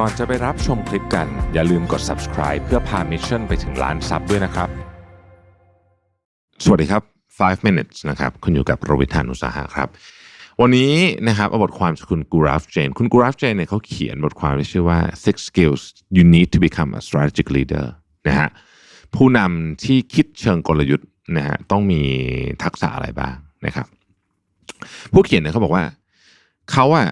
ก่อนจะไปรับชมคลิปกัน อย่าลืมกด subscribe เพื่อพามิชชั่นไปถึงล้านซับด้วยนะครับ สวัสดีครับ 5 minutes นะครับ คุณอยู่กับโรวิทานุสาหะครับ วันนี้นะครับเอาบทความจากคุณกูราฟเจน คุณกูราฟเจนเนี่ยเขาเขียนบทความที่ชื่อว่า six skills you need to become a strategic leader นะฮะผู้นำที่คิดเชิงกลยุทธ์นะฮะต้องมีทักษะอะไรบ้างนะครับ ผู้เขียนเนี่ยเขาบอกว่าเขาอะ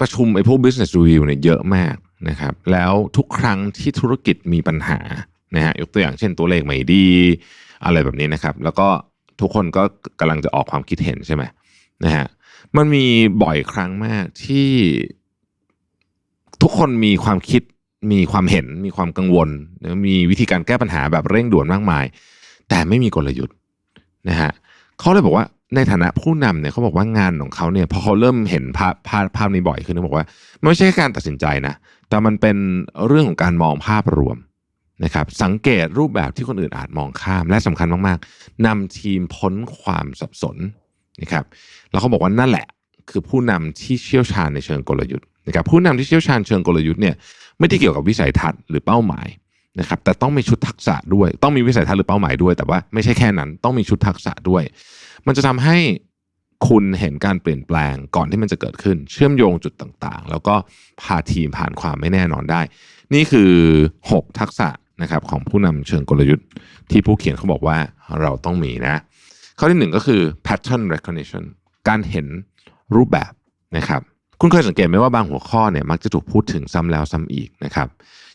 ประชุมไอ้พวก business review เนี่ยเยอะมาก นะครับแล้วทุกครั้งที่ธุรกิจมีปัญหานะฮะยกตัวอย่างเช่นตัวเลขไม่ดี อะไรแบบนี้นะครับ แล้วก็ทุกคนก็กำลังจะออกความคิดเห็นใช่ไหมนะฮะมันมีบ่อยครั้งมากที่ทุกคนมีความคิดมีความเห็นมีความกังวลนะมีวิธีการแก้ปัญหาแบบเร่งด่วนมากมาย แต่ไม่มีกลยุทธ์นะฮะเขาเลยบอกว่า ในฐานะผู้นำเนี่ยเขาบอกว่างานของเขาเนี่ยพอเขาเริ่มเห็นภาพภาพภาพนี้บ่อยขึ้นเขาบอกว่าไม่ใช่แค่การตัดสินใจนะแต่มันเป็นเรื่องของการมองภาพรวมนะครับสังเกตรูปแบบที่คนอื่นอาจมองข้าม และสำคัญมากๆนำทีมพ้นความสับสนนะครับแล้วเขาบอกว่านั่นแหละคือผู้นำที่เชี่ยวชาญในเชิงกลยุทธ์นะครับผู้นำที่เชี่ยวชาญเชิงกลยุทธ์เนี่ยไม่ได้เกี่ยวกับวิสัยทัศน์หรือเป้าหมาย นะครับแต่ต้องมีชุดทักษะด้วย ต้องมีวิสัยทัศน์หรือเป้าหมายด้วย แต่ว่าไม่ใช่แค่นั้น ต้องมีชุดทักษะด้วย มันจะทำให้คุณเห็นการเปลี่ยนแปลงก่อนที่มันจะเกิดขึ้น เชื่อมโยงจุดต่างๆ แล้วก็พาทีมผ่านความไม่แน่นอนได้ นี่คือ 6 ทักษะนะครับของผู้นำเชิงกลยุทธ์ ที่ผู้เขียนเขาบอกว่าเราต้องมีนะ ข้อที่หนึ่งก็คือ pattern recognition การเห็นรูปแบบนะครับ คุณเคยสังเกตไหมว่าบางหัวข้อเนี่ยมักจะถูกพูดถึงซ้ำแล้วซ้ำอีกนะครับ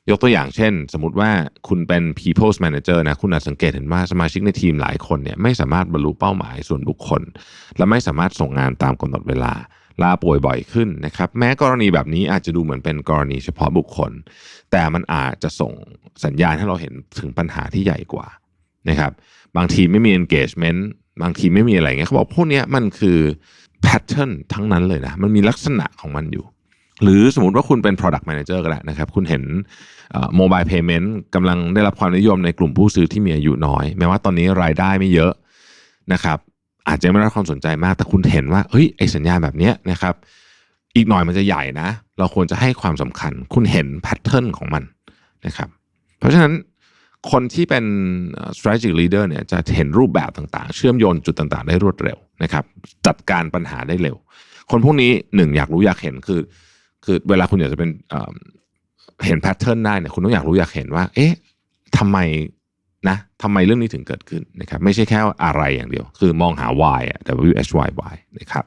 ยกตัวอย่างเช่น สมมติว่าคุณเป็น people manager นะคุณอาจสังเกตเห็นว่าสมาชิกในทีมหลายคนเนี่ยไม่สามารถบรรลุเป้าหมายส่วนบุคคล และไม่สามารถส่งงานตามกำหนดเวลาลาป่วยบ่อยขึ้นนะครับแม้กรณีแบบนี้อาจจะดูเหมือนเป็นกรณีเฉพาะบุคคล แต่มันอาจจะส่งสัญญาณให้เราเห็นถึงปัญหาที่ใหญ่กว่านะครับบางทีไม่มี engagement บางทีไม่มีอะไรเงี้ยเขาบอกพวกเนี้ยมันคือ pattern ทั้งนั้นเลยนะมันมีลักษณะของมันอยู่ หรือสมมติว่าคุณเป็น product manager ก็ได้นะครับ คุณเห็นโมบายเพย์เมนต์กำลังได้รับความนิยมในกลุ่มผู้ซื้อที่มีอายุน้อย แม้ว่าตอนนี้รายได้ไม่เยอะนะครับ อาจจะไม่ได้ความสนใจมากแต่คุณเห็นว่าเฮ้ยไอสัญญาณแบบนี้นะครับ อีกหน่อยมันจะใหญ่นะ เราควรจะให้ความสำคัญ คุณเห็นแพทเทิร์นของมันนะครับ เพราะฉะนั้น คนที่เป็น strategic leader เนี่ยจะเห็นรูปแบบต่างๆ เชื่อมโยงจุดต่างๆ ได้รวดเร็วนะครับ จัดการปัญหาได้เร็ว คนพวกนี้หนึ่งอยากรู้อยากเห็นคือ คือเวลาคุณอยากจะเป็นเห็นแพทเทิร์นได้เนี่ยคุณต้องอยากรู้อยากเห็นว่า เอ๊ะทำไมนะทำไมเรื่องนี้ถึงเกิดขึ้นนะครับ ไม่ใช่แค่อะไรอย่างเดียว คือมองหา why อะ w h y y นะครับ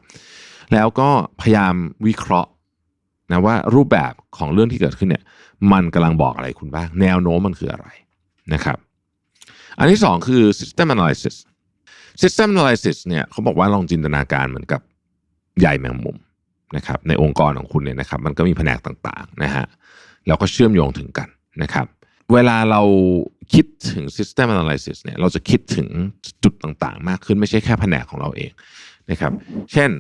แล้วก็พยายามวิเคราะห์นะว่ารูปแบบของเรื่องที่เกิดขึ้นเนี่ย มันกำลังบอกอะไรคุณบ้าง แนวโน้มมันคืออะไร นะครับ อันที่สองคือ system analysis system analysis เนี่ยเขาบอกว่าลองจินตนาการเหมือนกับใหญ่แมงมุมนะครับ ในองค์กรของคุณเนี่ยนะครับ มันก็มีแผนกต่างๆนะฮะแล้วก็เชื่อมโยงถึงกันนะครับเวลาเราคิดถึง system analysis เนี่ยเราจะคิดถึงจุดต่างๆ มากขึ้นไม่ใช่แค่แผนกของเราเองนะครับ เช่น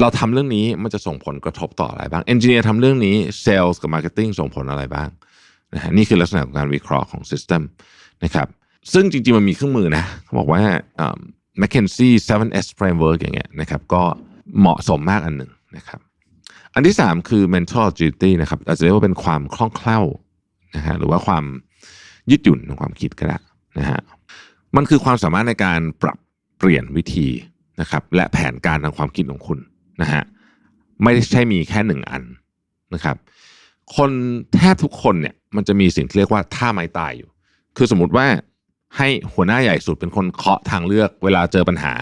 เราทำเรื่องนี้มันจะส่งผลกระทบต่ออะไรบ้างเอนจิเนียร์ทำเรื่องนี้เซลล์กับมาร์เก็ตติ้งส่งผลอะไรบ้าง นะฮะนี่คือลักษณะของการวิเคราะห์ของ system นะครับซึ่งจริงๆ มันมีเครื่องมือนะเขาบอกว่า McKinsey 7S framework อย่างเงี้ยนะครับก็เหมาะสมมากอันหนึ่งนะครับอันที่สามคือ mental agility นะครับอาจจะเรียกว่าเป็นความคล่องแคล่วนะฮะหรือว่าความยืดหยุ่นของความคิดก็ได้นะฮะมันคือความสามารถในการปรับเปลี่ยนวิธีนะครับและแผนการทางความคิดของคุณนะฮะไม่ใช่มีแค่หนึ่งอันนะครับคนแทบทุกคนเนี่ย มันจะมีสิ่งที่เรียกว่าท่าไม้ตายอยู่ คือสมมติว่าให้หัวหน้าใหญ่สุดเป็นคนเคาะทางเลือกเวลาเจอปัญหา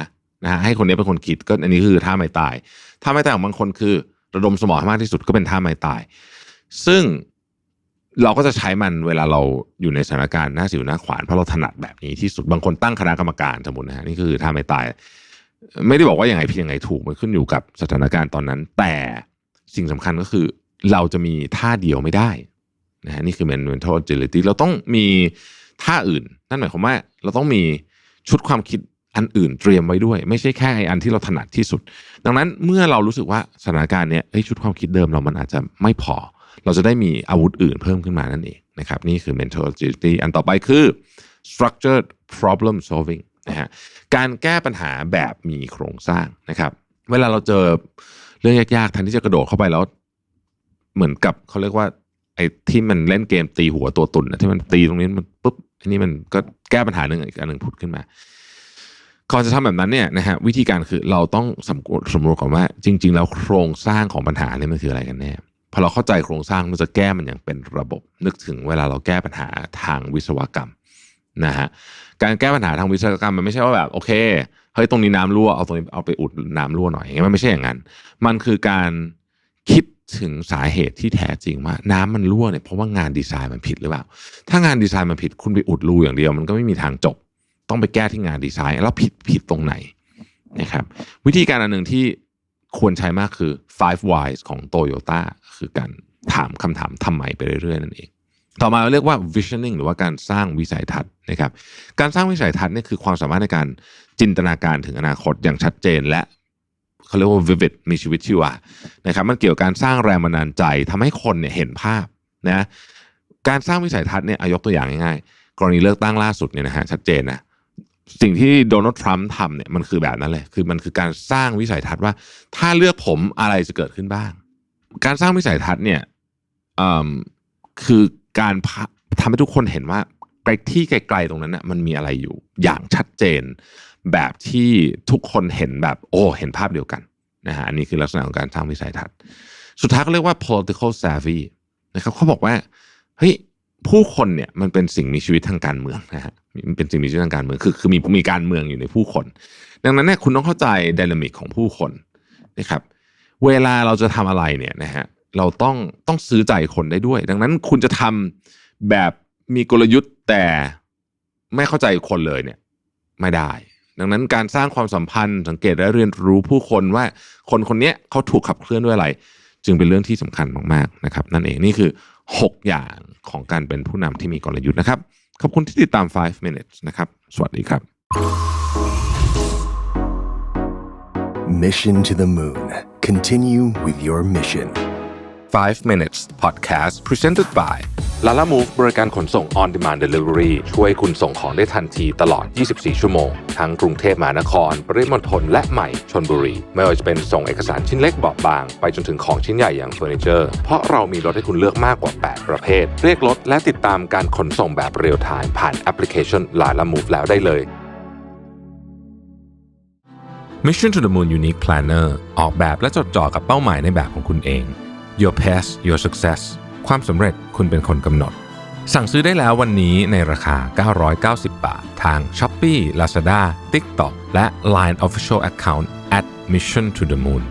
นะฮะให้คนนี้เป็นคนคิดก็อันนี้คือท่าไม้ตายท่าไม้ตายของบางคนคือ ระดมสมองมากที่สุดก็เป็นท่าไม้ตาย ซึ่งเราก็จะใช้มันเวลาเราอยู่ในสถานการณ์หน้าสิวหน้าขวานเพราะเราถนัดแบบนี้ที่สุดบางคนตั้งคณะกรรมการสมมตินะฮะนี่คือท่าไม้ตาย ไม่ได้บอกว่าอย่างไรผิดอย่างไรถูกมันขึ้นอยู่กับสถานการณ์ตอนนั้น แต่สิ่งสำคัญก็คือเราจะมีท่าเดียวไม่ได้ นะฮะนี่คือ mental agility เราต้องมีท่าอื่น นั่นหมายความว่าเราต้องมีชุดความคิดอันอื่นเตรียมไว้ด้วย ไม่ใช่แค่ไออันที่เราถนัดที่สุด ดังนั้นเมื่อเรารู้สึกว่าสถานการณ์เนี้ยเอ้ยชุดความคิดเดิมเรามันอาจจะไม่พอ เราจะได้มีอาวุธอื่นเพิ่มขึ้นมานั่นเองนะครับนี่คือ mental agility อันต่อไปคือ structured problem solving นะฮะการแก้ปัญหาแบบมีโครงสร้างนะครับ เวลาเราเจอเรื่องยากๆแทนที่จะกระโดดเข้าไปแล้ว เหมือนกับเขาเรียกว่า ไอ้ที่มันเล่นเกมตีหัวตัวตุ่นนะที่มันตีตรงนี้มันปุ๊บอันนี้มันก็แก้ปัญหาหนึ่งอีกอันหนึ่งผุดขึ้นมาก่อนจะทำแบบนั้นเนี่ยนะฮะวิธีการคือเราต้องสำรวจสำรวจก่อนว่า จริง ๆ แล้วโครงสร้างของปัญหาเนี่ยมันคืออะไรกันแน่พอเราเข้าใจโครงสร้างเราจะแก้มันอย่างเป็นระบบ นึกถึงเวลาเราแก้ปัญหาทางวิศวกรรมนะฮะการแก้ปัญหาทางวิศวกรรมมันไม่ใช่ว่าแบบโอเคเฮ้ยตรงนี้น้ำรั่วเอาตรงนี้เอาไปอุดน้ำรั่วหน่อยอย่างเงี้ยมันไม่ใช่อย่างนั้น มันคือการคิด ถึงสาเหตุที่แท้จริงว่า น้ำมันรั่วเนี่ยเพราะว่างานดีไซน์มันผิดหรือเปล่า ถ้างานดีไซน์มันผิดคุณไปอุดรูอย่างเดียว มันก็ไม่มีทางจบ ต้องไปแก้ที่งานดีไซน์ แล้วผิดผิดตรงไหนนะครับ วิธีการอันหนึ่งที่ควรใช้มากคือ five whys ของ Toyota คือการถามคำถามทำไมไปเรื่อยๆนั่นเอง ต่อมาเรียกว่า visioning หรือว่าการสร้างวิสัยทัศน์นะครับ การสร้างวิสัยทัศน์นี่คือความสามารถในการจินตนาการถึงอนาคตอย่างชัดเจน และ เขาเรียกว่า vivid มีชีวิตชีวานะครับมันเกี่ยวกับการสร้างแรงบันดาลใจทำให้คนเนี่ยเห็นภาพนะการสร้างวิสัยทัศน์เนี่ยยกตัวอย่างง่ายๆ กรณีเลือกตั้งล่าสุดเนี่ยนะฮะชัดเจนนะสิ่งที่โดนัลด์ทรัมป์ทำเนี่ยมันคือแบบนั้นเลย คือมันคือการสร้างวิสัยทัศน์ว่า ถ้าเลือกผมอะไรจะเกิดขึ้นบ้าง การสร้างวิสัยทัศน์เนี่ยคือการพะทำให้ทุกคนเห็นว่า กลที่ไกลๆตรงนั้นน่ะมันมีอะไรอยู่อย่างชัดเจน แบบที่ทุกคนเห็นแบบโอ้เห็นภาพเดียวกันนะฮะอันนี้คือลักษณะของการสร้างวิสัยทัศน์ สุดท้ายก็เรียกว่า political savvy นะครับเขาบอกว่าเฮ้ยผู้คนเนี่ยมันเป็นสิ่งมีชีวิตทางการเมืองนะฮะมันเป็นสิ่งมีชีวิตทางการเมืองคือคือมีมีการเมืองอยู่ในผู้คน ดังนั้นเนี่ยคุณต้องเข้าใจดินามิกของผู้คนนะครับเวลาเราจะทำอะไรเนี่ยนะฮะเราต้องต้องซื้อใจคนได้ด้วย ดังนั้นคุณจะทำแบบ มีกลยุทธ์แต่ไม่เข้าใจคนเลยเนี่ย ไม่ได้ ดังนั้นการสร้างความสัมพันธ์สังเกตและเรียนรู้ผู้คนว่าคนคนนี้เขาถูกขับเคลื่อนด้วยอะไร จึงเป็นเรื่องที่สำคัญมากๆนะครับ นั่นเองนี่คือ 6 อย่างของการเป็นผู้นำที่มีกลยุทธ์นะครับ ขอบคุณที่ติดตาม 5 minutes นะครับ สวัสดีครับ Mission to the Moon. Continue with your mission. 5 minutes podcast presented by Lala Move บริการขนส่ง on demand delivery ช่วยคุณส่งของได้ทันทีตลอด 24 ชั่วโมง ทั้งกรุงเทพมหานคร ปริมณฑลและใหม่ชนบุรี ไม่ว่าจะเป็นส่งเอกสารชิ้นเล็กเบาบาง ไปจนถึงของชิ้นใหญ่อย่างเฟอร์นิเจอร์ เพราะเรามีรถให้คุณเลือกมากกว่า 8 ประเภท เรียกรถและติดตามการขนส่งแบบเรียลไทม์ผ่านแอปพลิเคชัน Lala Move แล้วได้เลย Mission to the Moon Unique Planner ออกแบบและจดจ่อกับเป้าหมายในแบบของคุณเอง Your Path Your Success ความสำเร็จคุณเป็นคนกำหนด สั่งซื้อได้แล้ววันนี้ในราคา 990 บาท ทาง Shopee Lazada TikTok และ Line Official Account at Mission to the Moon